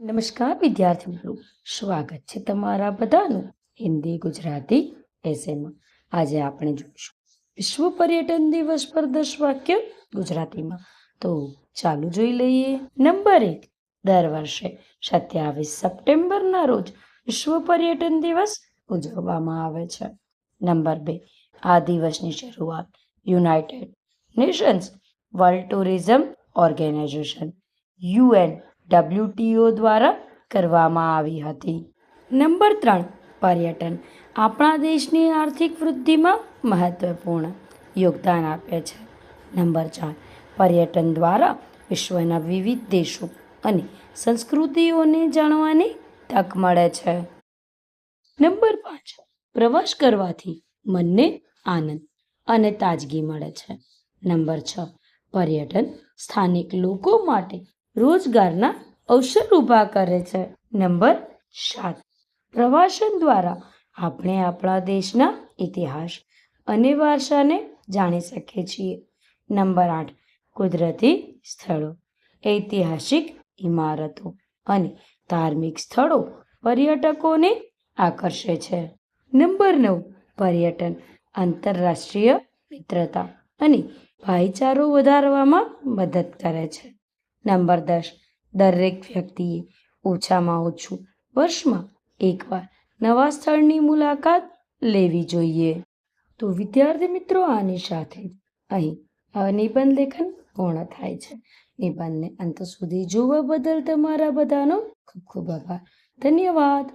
નમસ્કાર વિદ્યાર્થી મિત્રો સ્વાગત છે તમારા બધાનું હિન્દી ગુજરાતી એસેમાં આજે આપણે જોઈશું. વિશ્વ પર્યટન દિવસ પર દસ વાક્ય ગુજરાતીમાં. તો ચાલુ જોઈ લઈએ. નંબર એક. દર વર્ષે સત્યાવીસ સપ્ટેમ્બરના રોજ વિશ્વ પર્યટન દિવસ ઉજવવામાં આવે છે. નંબર બે. આ દિવસની શરૂઆત United Nations World Tourism Organization UN WTO દ્વારા કરવામાં આવી હતી. નંબર ત્રણ, પર્યટન. આપણા દેશની આર્થિક વૃદ્ધિમાં મહત્વપૂર્ણ યોગદાન આપે છે. નંબર ચાર, પર્યટન દ્વારા વિશ્વના વિવિધ દેશો અને સંસ્કૃતિઓને જાણવાની તક મળે છે. નંબર પાંચ, પ્રવાસ કરવાથી મનને આનંદ અને તાજગી મળે છે. નંબર છ, પર્યટન સ્થાનિક લોકો માટે રોજગારના અવસર ઊભા કરે છે. નંબર સાત. પ્રવાસન દ્વારા આપણે આપણા દેશના ઇતિહાસ અને વારસાને જાણી શકીએ છીએ. નંબર આઠ. કુદરતી સ્થળો. ઐતિહાસિક ઇમારતો અને ધાર્મિક સ્થળો પર્યટકોને આકર્ષે છે. નંબર નવ. પર્યટન, આંતરરાષ્ટ્રીય મિત્રતા અને ભાઈચારો વધારવામાં મદદ કરે છે. નંબર દસ. દરેક વ્યક્તિએ ઓછામાં ઓછું વર્ષમાં એકવાર નવા સ્થળની મુલાકાત લેવી જોઈએ. તો વિદ્યાર્થી મિત્રો, આની સાથે અહીં હવે નિબંધ લેખન પૂર્ણ થાય છે. નિબંધને અંત સુધી જોવા બદલ તમારા બધાનો ખૂબ ખૂબ આભાર. ધન્યવાદ.